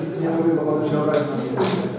Nic nie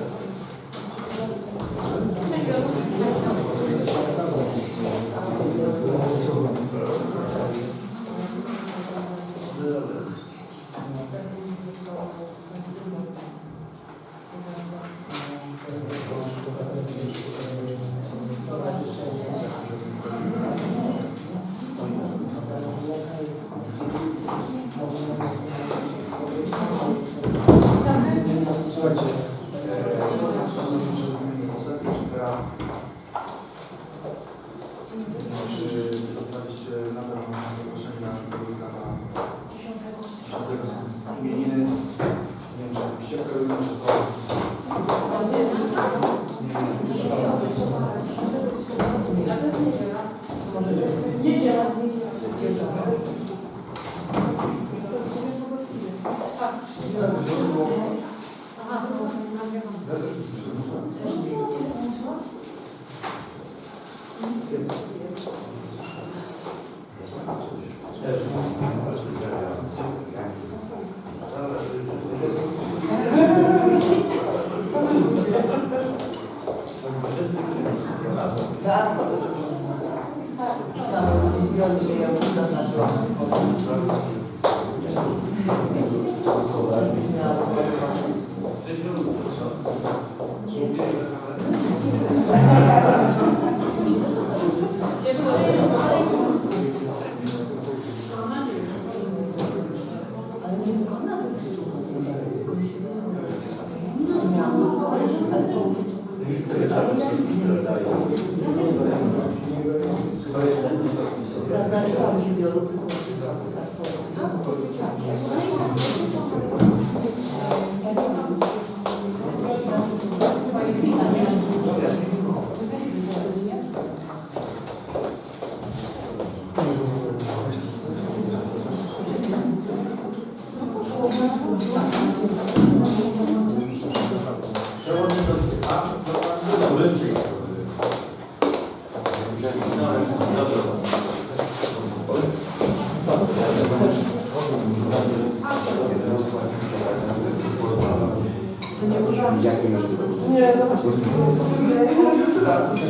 Zaznaczyłam Ci wielu, tylko Przewodniczący,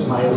Має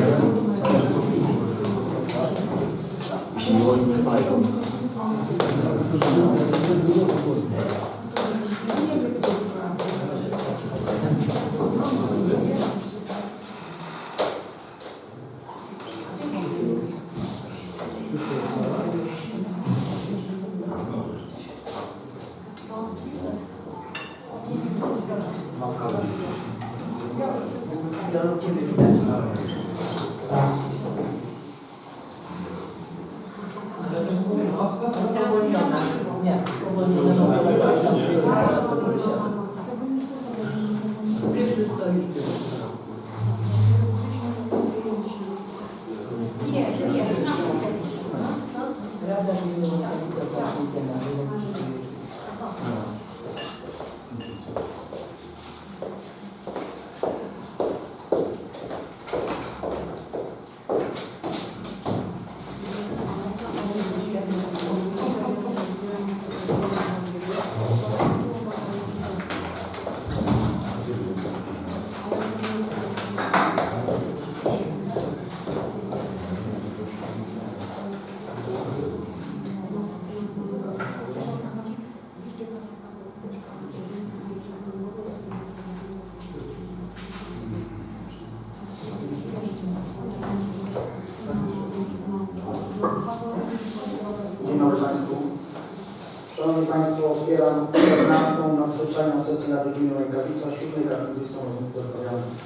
Szanowni Państwo, otwieram 14. nadzwyczajną sesję Rady Gminy Rękawica, 7 kadencji samorządu terytorialnego.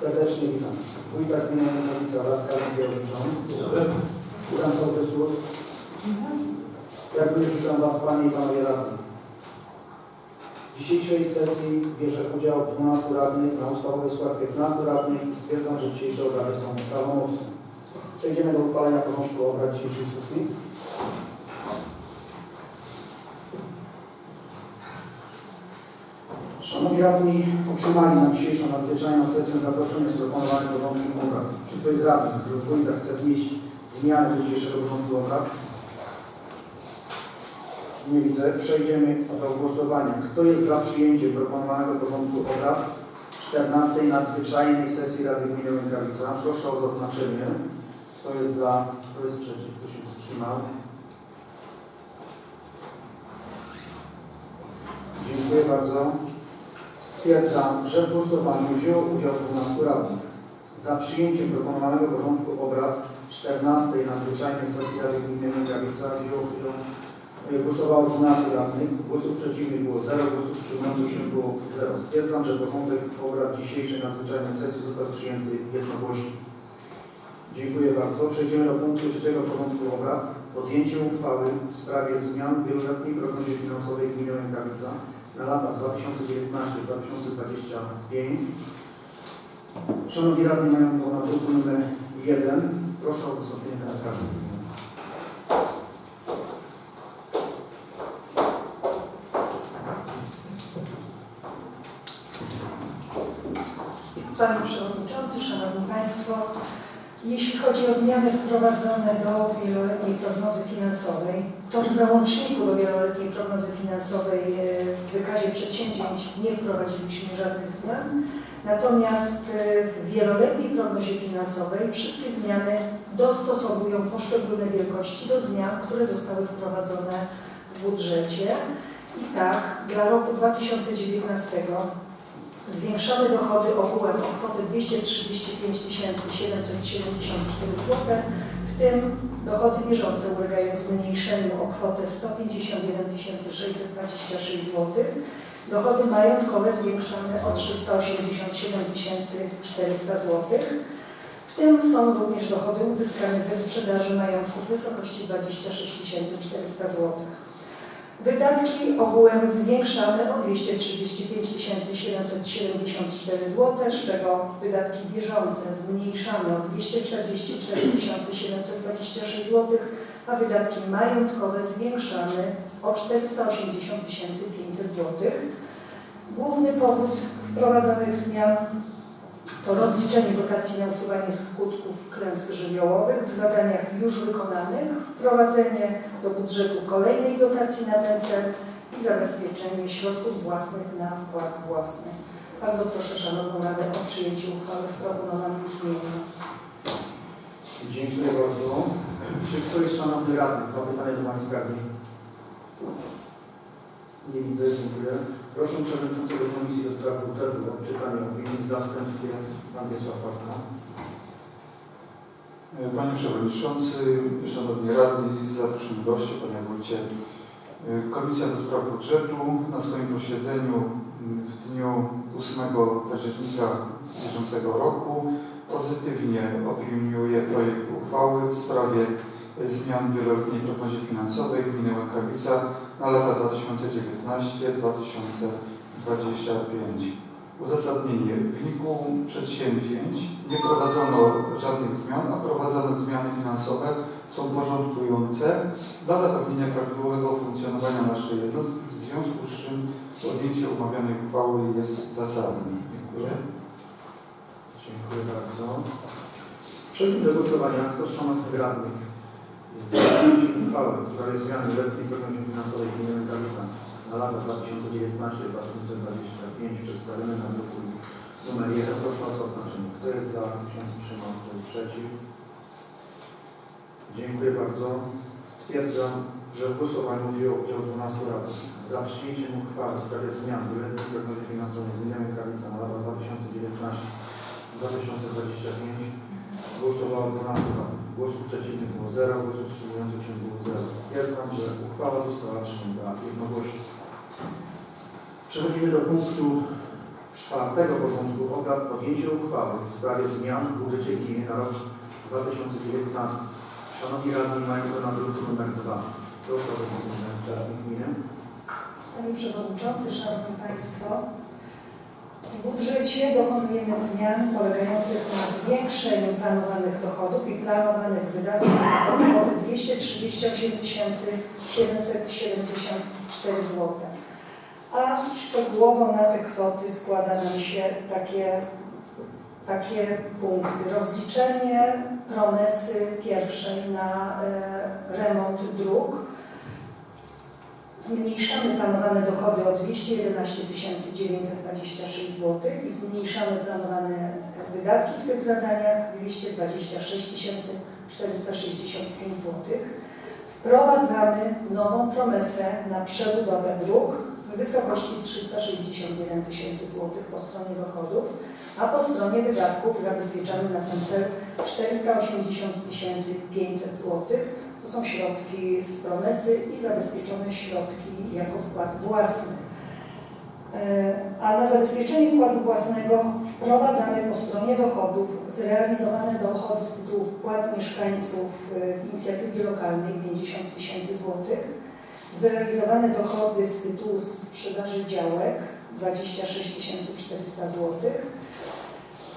Serdecznie witam. Wójta Gminy Rękawica oraz Karol Kierowniczą. Witam sołtysów. Jak również witam Was Panie i Panowie Radni. W dzisiejszej sesji bierze udział 12 radnych na ustawowy skład 15 radnych i stwierdzam, że dzisiejsze obrady są prawomocne. Przejdziemy do uchwalenia porządku obrad dzisiejszej sesji. Szanowni Radni, otrzymali na dzisiejszą nadzwyczajną sesję zaproszenie z proponowanych porządkiem obrad. Czy ktoś z radnych lub wójta chce wnieść zmiany do dzisiejszego porządku obrad? Nie widzę. Przejdziemy do głosowania. Kto jest za przyjęciem proponowanego porządku obrad 14 nadzwyczajnej sesji Rady Gminy Rękawica? Proszę o zaznaczenie. Kto jest za? Kto jest przeciw? Kto się wstrzymał? Dziękuję bardzo. Stwierdzam, że w głosowaniu wzięło udział 12 radnych. Za przyjęciem proponowanego porządku obrad 14 nadzwyczajnej sesji Rady Gminy Rękawica wzięło udział głosowało 12 radnych, głosów przeciwnych było 0, głosów wstrzymujących się było 0. Stwierdzam, że porządek obrad dzisiejszej nadzwyczajnej sesji został przyjęty jednogłośnie. Dziękuję bardzo. Przejdziemy do punktu trzeciego porządku obrad. Podjęcie uchwały w sprawie zmian w wieloletniej prognozie finansowej gminy Rękawica na lata 2019-2025. Szanowni radni mają to na druku numer 1. Proszę o wystąpienie teraz. Panie Przewodniczący, Szanowni Państwo, jeśli chodzi o zmiany wprowadzone do wieloletniej prognozy finansowej, to w załączniku do wieloletniej prognozy finansowej e, w wykazie przedsięwzięć nie wprowadziliśmy żadnych zmian. Natomiast e, w wieloletniej prognozie finansowej wszystkie zmiany dostosowują poszczególne wielkości do zmian, które zostały wprowadzone w budżecie. I tak, dla roku 2019 Zwiększamy dochody ogółem o kwotę 235 774 zł, w tym dochody bieżące ulegają zmniejszeniu o kwotę 151 626 zł. Dochody majątkowe zwiększamy o 387 400 zł. W tym są również dochody uzyskane ze sprzedaży majątku w wysokości 26 400 zł. Wydatki ogółem zwiększamy o 235 774 zł, z czego wydatki bieżące zmniejszamy o 244 726 zł, a wydatki majątkowe zwiększamy o 480 500 zł. Główny powód wprowadzonych zmian to rozliczenie dotacji na usuwanie skutków klęsk żywiołowych w zadaniach już wykonanych, wprowadzenie do budżetu kolejnej dotacji na ten cel i zabezpieczenie środków własnych na wkład własny. Bardzo proszę Szanowną Radę o przyjęcie uchwały w proponowanym brzmieniu. Dziękuję bardzo. Czy ktoś z szanownych radnych ma pytanie do Pani Skarbnik? Nie widzę, dziękuję. Proszę Przewodniczącego Komisji do Spraw Budżetu o odczytanie opinii w zastępstwie Pan Wiesław Paska. Panie Przewodniczący, Szanowni Radni, zaproszeni goście, Panie Wójcie. Komisja do Spraw Budżetu na swoim posiedzeniu w dniu 8 października bieżącego roku pozytywnie opiniuje projekt uchwały w sprawie zmian wieloletniej prognozie finansowej gminy Łękawica na lata 2019-2025. Uzasadnienie. W wyniku przedsięwzięć nie prowadzono żadnych zmian, a wprowadzane zmiany finansowe są porządkujące dla zapewnienia prawidłowego funkcjonowania naszej jednostki, w związku z czym podjęcie omawianej uchwały jest zasadne. Dziękuję. Dziękuję bardzo. Przejdźmy do głosowania. Kto z radnych za przyjęciem uchwały w sprawie zmiany letniej prognozie finansowej gminy Rękawica na lata 2019-2025 przedstawione na druku numer 1. Proszę o zaznaczenie. Kto jest za? Się wstrzymał? Kto jest przeciw? Dziękuję bardzo. Stwierdzam, że w głosowaniu wzięło udział 12 radnych. Za przyjęciem uchwały w sprawie zmian w letniej prognozie finansowej gminy Rękawica na lata 2019-2025 głosowało 12 radnych. Głosów przeciwnych było 0, głosów wstrzymujących się było 0. Stwierdzam, że uchwała została przyjęta jednogłośnie. Przechodzimy do punktu czwartego porządku obrad podjęcie uchwały w sprawie zmian w budżecie gminy na rok 2019. Szanowni radni mają to na druku numer 2. Proszę o gminy. Panie Przewodniczący, Szanowni Państwo, w budżecie dokonujemy zmian polegających na zwiększeniu planowanych dochodów i planowanych wydatków o kwotę 238 774 zł. a szczegółowo na te kwoty składa nam się takie, takie punkty. Rozliczenie promesy pierwszej na e, remont dróg. Zmniejszamy planowane dochody o 211 926 zł i zmniejszamy planowane wydatki w tych zadaniach 226 465 zł. Wprowadzamy nową promesę na przebudowę dróg w wysokości 361 tysięcy złotych po stronie dochodów, a po stronie wydatków zabezpieczamy na ten cel 480 500 złotych. To są środki z promesy i zabezpieczone środki jako wkład własny. E, A na zabezpieczenie wkładu własnego wprowadzamy po stronie dochodów zrealizowane dochody z tytułu wpłat mieszkańców e, w inicjatywie lokalnej 50 tysięcy złotych, zrealizowane dochody z tytułu sprzedaży działek 26 400 złotych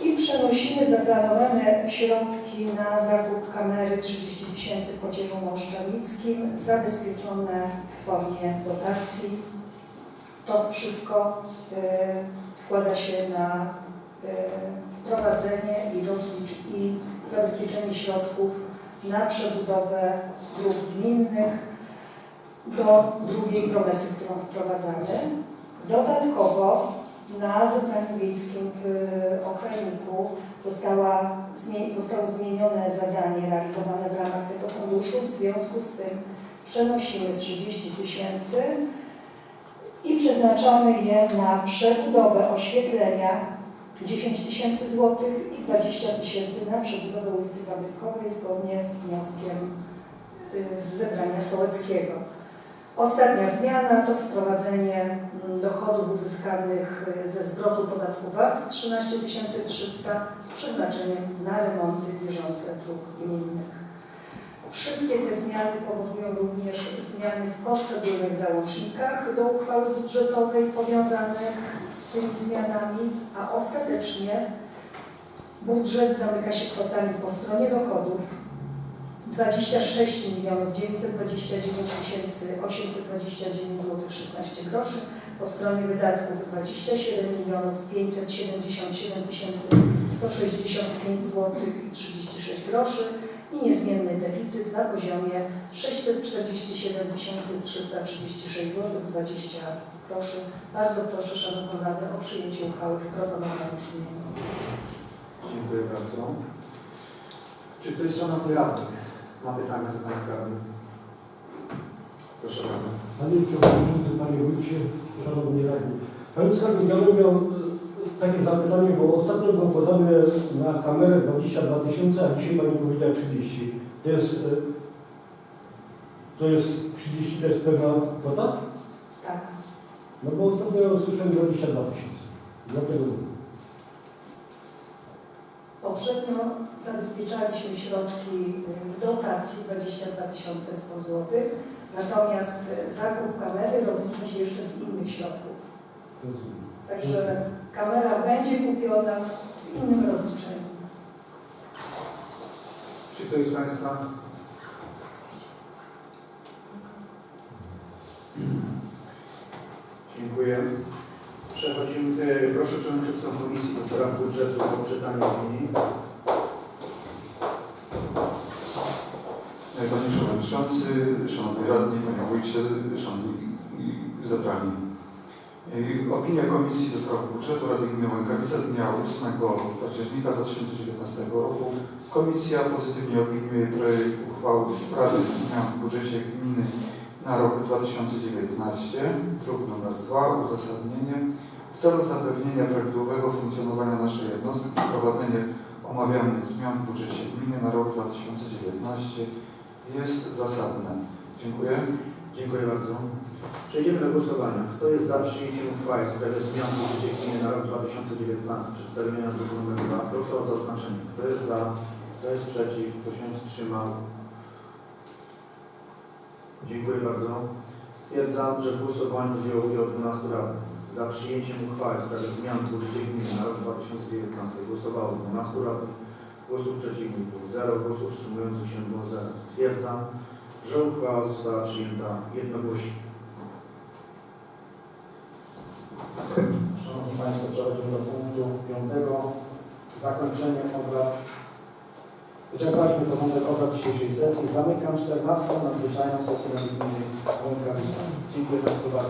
i przenosimy zaplanowane środki na zakup kamery 30 tysięcy w Pocierzu Mąszczanickim, zabezpieczone w formie dotacji. To wszystko y, składa się na y, wprowadzenie i, rozlicz, i zabezpieczenie środków na przebudowę dróg gminnych do drugiej promesy, którą wprowadzamy. Dodatkowo na zebraniu wiejskim w Okrajniku została, zmie- zostało zmienione zadanie realizowane w ramach tego funduszu. W związku z tym przenosimy 30 tysięcy i przeznaczamy je na przebudowę oświetlenia 10 tysięcy złotych i 20 tysięcy na przebudowę ulicy Zabytkowej zgodnie z wnioskiem y, z zebrania sołeckiego. Ostatnia zmiana to wprowadzenie mm, dochodów uzyskanych y, ze zwrotu podatku VAT 13 300 z przeznaczeniem na remonty bieżące dróg gminnych. Wszystkie te zmiany powodują również zmiany w poszczególnych załącznikach do uchwały budżetowej powiązanych z tymi zmianami, a ostatecznie budżet zamyka się kwotami po stronie dochodów 26 milionów 929 829 zł 16 groszy, po stronie wydatków 27 milionów 577 165 zł i 36 groszy i niezmienny deficyt na poziomie 647 336 zł 20 groszy. Bardzo proszę Szanowną Radę o przyjęcie uchwały w proponowanym brzmieniu. Dziękuję bardzo. Czy ktoś z szanownych radnych ma pytania do Pana Skarbnika? Proszę bardzo. Panie Przewodniczący, Panie Wójcie, Szanowni Radni. Panie Skarbnik, ja bym miał e, takie zapytanie, bo ostatnio było podane na kamerę 22 tysiące, a dzisiaj Pani powiedziała 30. To jest, e, to jest 30, to jest pewna kwota? Tak. No bo ostatnio usłyszałem 22 tysiące. Dlatego mówię. Poprzednio zabezpieczaliśmy środki w dotacji 22 100 zł, natomiast zakup kamery rozlicza się jeszcze z innych środków. Także kamera będzie kupiona w innym rozliczeniu. Czy ktoś z Państwa? Dziękuję. Przechodzimy, e, proszę Przewodniczącą Komisji do Spraw Budżetu o czytanie opinii. Panie Przewodniczący, Szanowni Radni, Panie Wójcie, Szanowni Zebrani. Y, Opinia Komisji do Spraw Budżetu Rady Gminy Łękawica dnia 8 października 2019 roku. Komisja pozytywnie opiniuje projekt uchwały w sprawie zmian w budżecie gminy na rok 2019, druk nr 2, uzasadnienie. W celu zapewnienia prawidłowego funkcjonowania naszej jednostki wprowadzenie omawianych zmian w budżecie gminy na rok 2019 jest zasadne. Dziękuję. Dziękuję bardzo. Przejdziemy do głosowania. Kto jest za przyjęciem uchwały w sprawie zmian w budżecie gminy na rok 2019 przedstawienia druku nr 2? Proszę o zaznaczenie. Kto jest za? Kto jest przeciw? Kto się wstrzymał? Dziękuję bardzo. Stwierdzam, że w głosowaniu wzięło udział 12 radnych. Za przyjęciem uchwały w sprawie zmian w budżecie gminy na rok 2019 głosowało 12 radnych, głosów przeciwnych było 0, głosów wstrzymujących się było 0. Stwierdzam, że uchwała została przyjęta jednogłośnie. Szanowni Państwo, przechodzimy do punktu 5. Zakończenie obrad. Wyczerpaliśmy porządek obrad dzisiejszej sesji. Zamykam 14. nadzwyczajną sesję Rady Gminy Wąka Dziękuję bardzo.